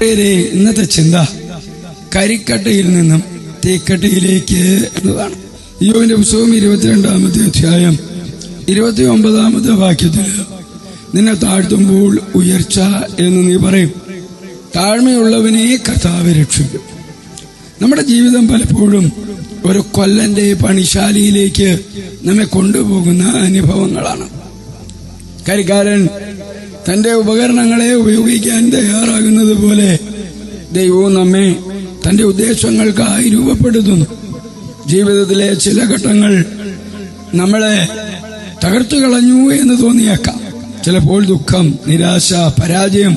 പേരെ ഇന്നത്തെ ചിന്ത. കരിക്കട്ടയിൽ നിന്നും തീക്കട്ടയിലേക്ക് എന്നതാണ് യോവിന്റെ പുസ്തകം ഇരുപത്തിരണ്ടാമത്തെ അധ്യായം ഇരുപത്തി ഒമ്പതാമത്തെ വാക്യത്തിൽ നിന്നെ താഴ്ത്തുമ്പോൾ ഉയർച്ച എന്ന് നീ പറയും. താഴ്മയുള്ളവനെ കർത്താവ് രക്ഷിക്കും. നമ്മുടെ ജീവിതം പലപ്പോഴും ഒരു കൊല്ലന്റെ പണിശാലയിലേക്ക് നമ്മെ കൊണ്ടുപോകുന്ന അനുഭവങ്ങളാണ്. കരിക്കാരൻ തന്റെ ഉപകരണങ്ങളെ ഉപയോഗിക്കാൻ തയ്യാറാകുന്നത് പോലെ ദൈവവും നമ്മെ തന്റെ ഉദ്ദേശങ്ങൾക്കായി രൂപപ്പെടുത്തുന്നു. ജീവിതത്തിലെ ചില ഘട്ടങ്ങൾ നമ്മളെ തകർത്തു കളഞ്ഞു എന്ന് തോന്നിയേക്കാം. ചിലപ്പോൾ ദുഃഖം നിരാശ പരാജയം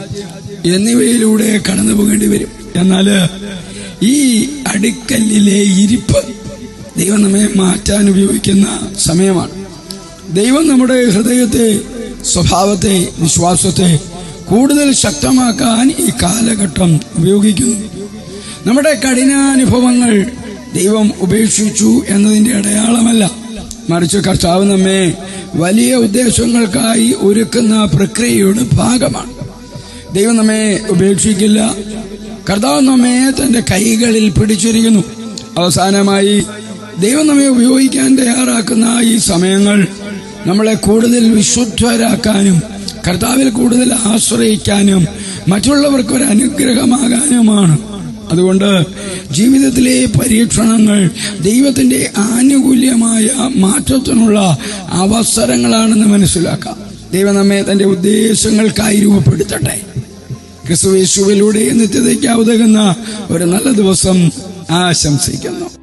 എന്നിവയിലൂടെ കടന്നു പോകേണ്ടി വരും. എന്നാൽ ഈ അടിക്കല്ലിലെ ഇരിപ്പ് ദൈവം നമ്മെ മാറ്റാൻ ഉപയോഗിക്കുന്ന സമയമാണ്. ദൈവം നമ്മുടെ ഹൃദയത്തെ സ്വഭാവത്തെ വിശ്വാസത്തെ കൂടുതൽ ശക്തമാക്കാൻ ഈ കാലഘട്ടം ഉപയോഗിക്കുന്നു. നമ്മുടെ കഠിനാനുഭവങ്ങൾ ദൈവം ഉപേക്ഷിച്ചു എന്നതിന്റെ അടയാളമല്ല. മറിച്ച് കർത്താവ് നമ്മെ വലിയ ഉദ്ദേശങ്ങൾക്കായി ഒരുക്കുന്ന പ്രക്രിയയുടെ ഭാഗമാണ്. ദൈവം നമ്മെ ഉപേക്ഷിക്കില്ല. കർത്താവ് നമ്മെ തന്റെ കൈകളിൽ പിടിച്ചിരിക്കുന്നു. അവസാനമായി ദൈവം നമ്മെ ഉപയോഗിക്കാൻ തയ്യാറാക്കുന്ന ഈ സമയങ്ങൾ നമ്മളെ കൂടുതൽ വിശുദ്ധരാക്കാനും കർത്താവിൽ കൂടുതൽ ആശ്രയിക്കാനും മറ്റുള്ളവർക്ക് ഒരു അനുഗ്രഹമാകാനുമാണ്. അതുകൊണ്ട് ജീവിതത്തിലെ പരീക്ഷണങ്ങൾ ദൈവത്തിന്റെ ആനുകൂല്യമായ മാറ്റത്തിനുള്ള അവസരങ്ങളാണെന്ന് മനസ്സിലാക്കാം. ദൈവം നമ്മെ തന്റെ ഉദ്ദേശങ്ങൾക്കായി രൂപപ്പെടുത്തട്ടെ. ക്രിസ്തുവേശുവിലൂടെ നിത്യതയ്ക്ക് അവതകുന്ന ഒരു നല്ല ദിവസം ആശംസിക്കുന്നു.